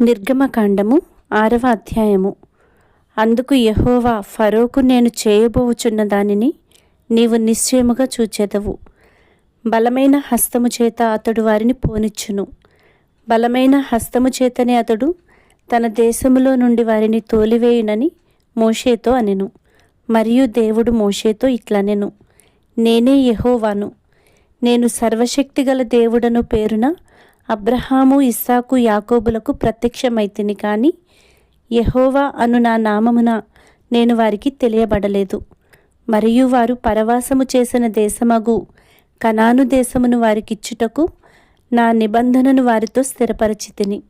నిర్గమకాండము ఆరవ అధ్యాయము. అందుకు యహోవా ఫరోకు నేను చేయబోవుచున్న దానిని నీవు నిశ్చయముగా చూచెదవు. బలమైన హస్తము చేత అతడు వారిని పోనిచ్చును. బలమైన హస్తము చేతనే అతడు తన దేశములో నుండి వారిని తోలివేయునని మోషేతో అనెను. మరియు దేవుడు మోషేతో ఇట్లనెను. నేనే యహోవాను. నేను సర్వశక్తిగల దేవుడను పేరున అబ్రహాము ఇస్సాకు యాకోబులకు ప్రత్యక్షమైతిని కానీ యహోవా అను నా నామమున నేను వారికి తెలియబడలేదు. మరియు వారు పరవాసము చేసిన దేశమగు కనాను దేశమును వారికిచ్చుటకు నా నిబంధనను వారితో స్థిరపరచితిని.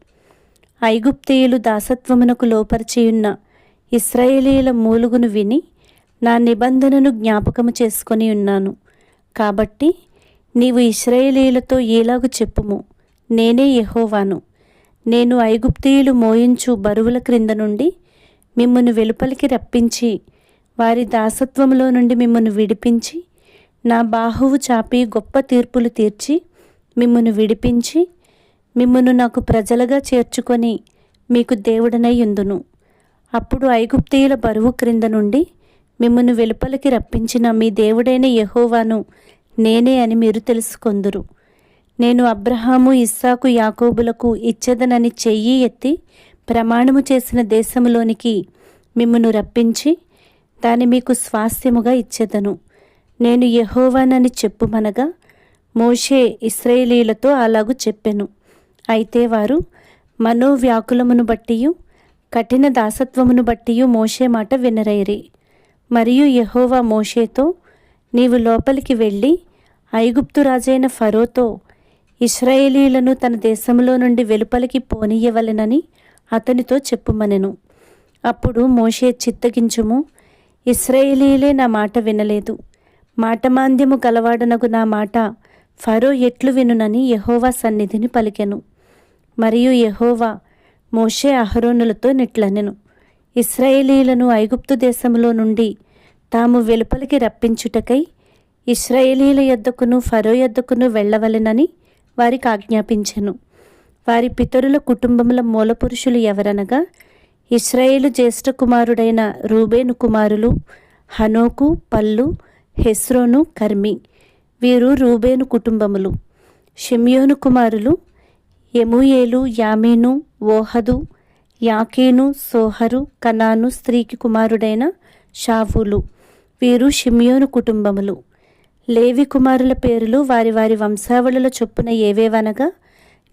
ఐగుప్తీయులు దాసత్వమునకు లోపరిచియున్న ఇస్రాయేలీల మూలుగును విని నా నిబంధనను జ్ఞాపకము చేసుకొని ఉన్నాను కాబట్టి నీవు ఇస్రాయేలీలతో ఈలాగు చెప్పుము. నేనే యహోవాను. నేను ఐగుప్తీయులు మోయించు బరువుల క్రింద నుండి మిమ్మను వెలుపలికి రప్పించి వారి దాసత్వములో నుండి మిమ్మను విడిపించి నా బాహువు చాపి గొప్ప తీర్పులు తీర్చి మిమ్మను విడిపించి మిమ్మను నాకు ప్రజలుగా చేర్చుకొని మీకు దేవుడనై ఉందును. అప్పుడు ఐగుప్తీయుల బరువు క్రింద నుండి మిమ్మను వెలుపలికి రప్పించిన మీ దేవుడైన యహోవాను నేనే అని మీరు తెలుసుకొందురు. నేను అబ్రహాము ఇస్సాకు యాకోబులకు ఇచ్చేదనని చెయ్యి ఎత్తి ప్రమాణము చేసిన దేశములోనికి మిమ్మను రప్పించి దాని మీకు స్వాస్థ్యముగా ఇచ్చేదను. నేను యహోవానని చెప్పుమనగా మోషే ఇస్రాయేలీలతో అలాగు చెప్పెను. అయితే వారు మనోవ్యాకులమును బట్టియు కఠిన దాసత్వమును బట్టియు మోషే మాట వినరైరి. మరియు యహోవా మోషేతో నీవు లోపలికి వెళ్ళి ఐగుప్తు రాజైన ఫరోతో ఇస్రాయేలీలను తన దేశంలో నుండి వెలుపలికి పోనీయవలెనని అతనితో చెప్పుమనెను. అప్పుడు మోషే చిత్తగించుము ఇస్రాయేలీలే నా మాట వినలేదు. మాటమాంద్యము కలవాడనకు నా మాట ఫరో ఎట్లు వినునని యహోవా సన్నిధిని పలికెను. మరియు యహోవా మోషే అహరోనులతో నిట్లనెను. ఇస్రాయేలీలను ఐగుప్తు దేశములో నుండి తాము వెలుపలికి రప్పించుటకై ఇస్రాయేలీల యొద్దకును ఫరో యొద్దకును వెళ్ళవలెనని వారికి ఆజ్ఞాపించెను. వారి పితరుల కుటుంబముల మూలపురుషులు ఎవరనగా ఇస్రాయేలు జ్యేష్ఠ కుమారుడైన రూబేను కుమారులు హనోకు పల్లు హెస్రోను కర్మి. వీరు రూబేను కుటుంబములు. షిమ్యోను కుమారులు ఎముయేలు యామీను ఓహదు యాకేను సోహరు కనాను స్త్రీకి కుమారుడైన షావులు వీరు షిమ్యోను కుటుంబములు. లేవి కుమారుల పేర్లు వారి వారి వంశావళుల చొప్పున ఏవేవనగా?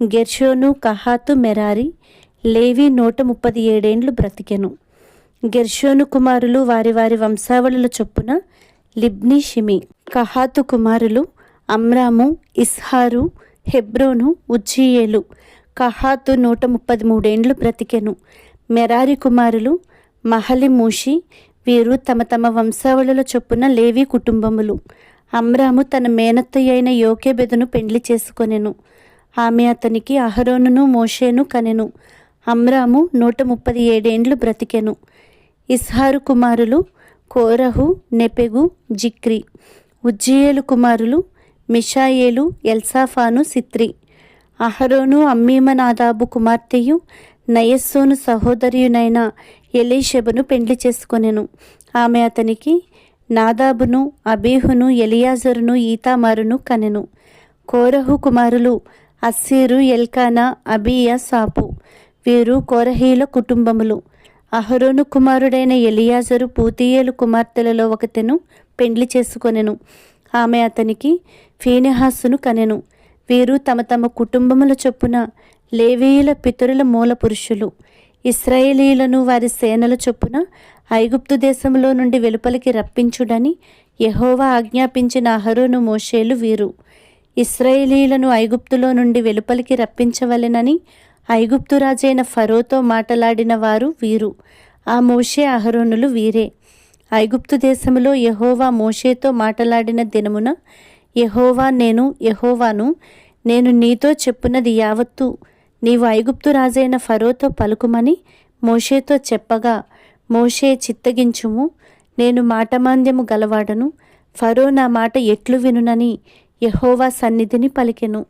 గెర్షోను కహాతు మెరారి. లేవి నూట ముప్పది ఏడేండ్లు బ్రతికెను. గెర్షోను కుమారులు వారి వారి వంశావళుల చొప్పున లిబ్ని షిమి. కహాతు కుమారులు అమ్రాము ఇస్హారు హెబ్రోను ఉజ్జీయేలు. కహాతు నూట ముప్పది మూడేండ్లు బ్రతికెను. మెరారి కుమారులు మహలి మూషి వీరు తమ తమ వంశావళుల చొప్పున లేవి కుటుంబములు. అమ్రాము తన మేనత్తయ్య అయిన యోకేబెదును పెండ్లి చేసుకొనెను. ఆమె అతనికి అహరోనును మోషేను కనెను. అమ్రాము నూట ముప్పది ఏడేండ్లు బ్రతికెను. ఇస్హారు కుమారులు కోరహు నెపెగు జిక్రి. ఉజ్జియేలు కుమారులు మిషాయేలు ఎల్సాఫాను సిత్రి. అహరోను అమ్మీమనాదాబు కుమార్తెయు నయస్సోను సహోదరియునైన ఎలీషెబను పెండ్లి చేసుకొనెను. ఆమె అతనికి నాదాబును అబీహును ఎలియాజరును ఈతామారును కనెను. కోరహు కుమారులు అస్సీరు ఎల్కానా అబియా సాపు. వీరు కోరహీల కుటుంబములు. అహరోను కుమారుడైన ఎలియాజరు పూతీయలు కుమార్తెలలో ఒకతెను పెండ్లి చేసుకొనెను. ఆమె అతనికి ఫీనిహాసును కనెను. వీరు తమ తమ కుటుంబముల చొప్పున లేవీయుల పితరుల మూల పురుషులు ఇస్రాయేలీలను వారి సేనల చొప్పున ఐగుప్తు దేశంలో నుండి వెలుపలికి రప్పించుడని యహోవా ఆజ్ఞాపించిన అహరోను మోషేలు వీరు. ఇస్రాయేలీలను ఐగుప్తులో నుండి వెలుపలికి రప్పించవలెనని ఐగుప్తు రాజైన ఫరోతో మాటలాడిన వారు వీరు. ఆ మోషే అహరోనులు వీరే. ఐగుప్తు దేశములో యహోవా మోషేతో మాటలాడిన దినమున యహోవా నేను యహోవాను నేను నీతో చెప్పున్నది యావత్తు. నీవు ఐగుప్తు రాజైన ఫరోతో పలుకుమని మోషేతో చెప్పగా మోషే చిత్తగించుము నేను మాటమాంద్యము గలవాడను ఫరో నా మాట ఎట్లు వినునని యెహోవా సన్నిధిని పలికెను.